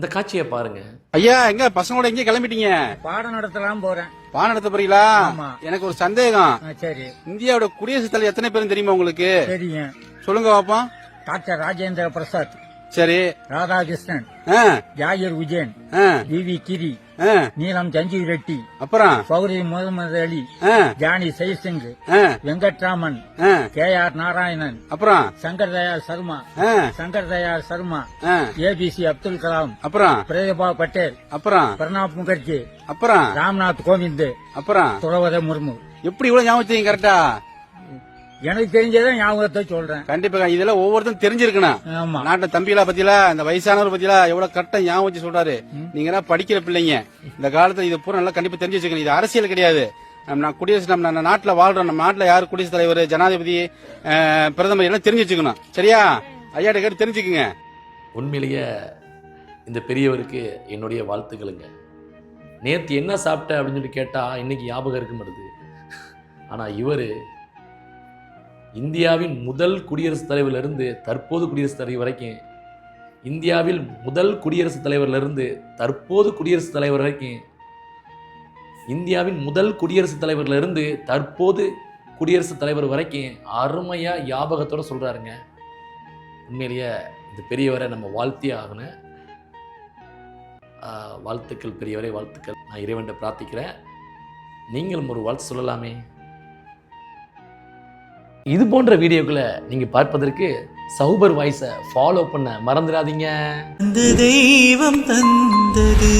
இந்த காட்சியை பாருங்க. ஐயா எங்க? பசங்களோட எங்க கிளம்பிட்டீங்க. பாடம் நடத்தலாம் போறேன். பாடம் நடத்த போறீங்களா. எனக்கு ஒரு சந்தேகம். சரி. இந்தியாவோட குடியரசுத் தலைவர் எத்தனை பேரும் தெரியுமா உங்களுக்கு? தெரியும். சொல்லுங்க பாப்போம். டாக்டர் ராஜேந்திர பிரசாத். சரி. ராதாகிருஷ்ணன் ஆ, ஜாகிர் விஜயன் ஆ, வி வி கிரி. நீலம் சஞ்சீவ் ரெட்டி அப்புறம்? பௌரி Mohammad Ali Johnny sizing Venkataraman. K R Narayanan அப்புறம்? Shankar Dayal Sharma Shankar Dayal Sharma. A P J Abdul Kalam அப்புறம்? பிரதிபா பட்டேல் அப்புறம்? பிரணாப் முகர்ஜி அப்புறம்? ராம்நாத் கோவிந்த் அப்புறம்? துறவத முர்மு. எப்படி இவ்வளவு ஞாபகம் கரெக்டா எனக்கு தெரிஞ்சதை ஞாபகத்தை சொல்றேன். கண்டிப்பா இதெல்லாம் ஒவ்வொருத்தரும் தெரிஞ்சிருக்கணும். ஆமா. நாட்டு தம்பிகளா பத்திலா இந்த வயசானவர் பத்திலா எவ்வளவு கரெக்டா ஞாபகம் வச்சு சொல்றாரு. நீங்க எல்லாம் படிக்கிற பிள்ளைங்க இந்த காலத்துல இது பூரா நல்லா கண்டிப்பா தெரிஞ்சு வச்சுக்கணும். இது அரசியல் கிடையாது. நம்ம நான் குடியரசு நம்ம நாட்டுல வாழ்றோம். நம்ம நாட்டுல யாரு குடியரசுத் தலைவர் ஜனாதிபதி பிரதமர் எல்லாம் தெரிஞ்சு வச்சுக்கணும். சரியா? ஐயாட்ட கேட்டு தெரிஞ்சுக்குங்க உண்மையிலேயே இந்த பெரியவருக்கு என்னுடைய வாழ்த்துக்களுங்க. நேற்று என்ன சாப்பிட்ட அப்படின்னு சொல்லி கேட்டால் இன்னைக்கு ஞாபகம் இருக்க மாட்டுது ஆனால் இவர் இந்தியாவின் முதல் குடியரசுத் தலைவரிலிருந்து தற்போது குடியரசுத் தலைவர் வரைக்கும் இந்தியாவில் முதல் குடியரசுத் தலைவரிலிருந்து தற்போது குடியரசுத் தலைவர் வரைக்கும் இந்தியாவின் முதல் குடியரசுத் தலைவரிலிருந்து தற்போது குடியரசுத் தலைவர் வரைக்கும் அருமையாக ஞாபகத்தோடு சொல்கிறாருங்க உண்மையிலேயே இந்த பெரியவரை நம்ம வாழ்த்தியே ஆகணும். வாழ்த்துக்கள் பெரியவரை வாழ்த்துக்கள். நான் இறைவன்ட்ட பிரார்த்திக்கிறேன். நீங்களும் ஒரு வாழ்த்து சொல்லலாமே. இது போன்ற வீடியோக்களை நீங்கள் பார்ப்பதற்கு சௌபர் வாய்ஸை ஃபாலோ பண்ண மறந்துடாதீங்க. அந்த தெய்வம் தந்தது.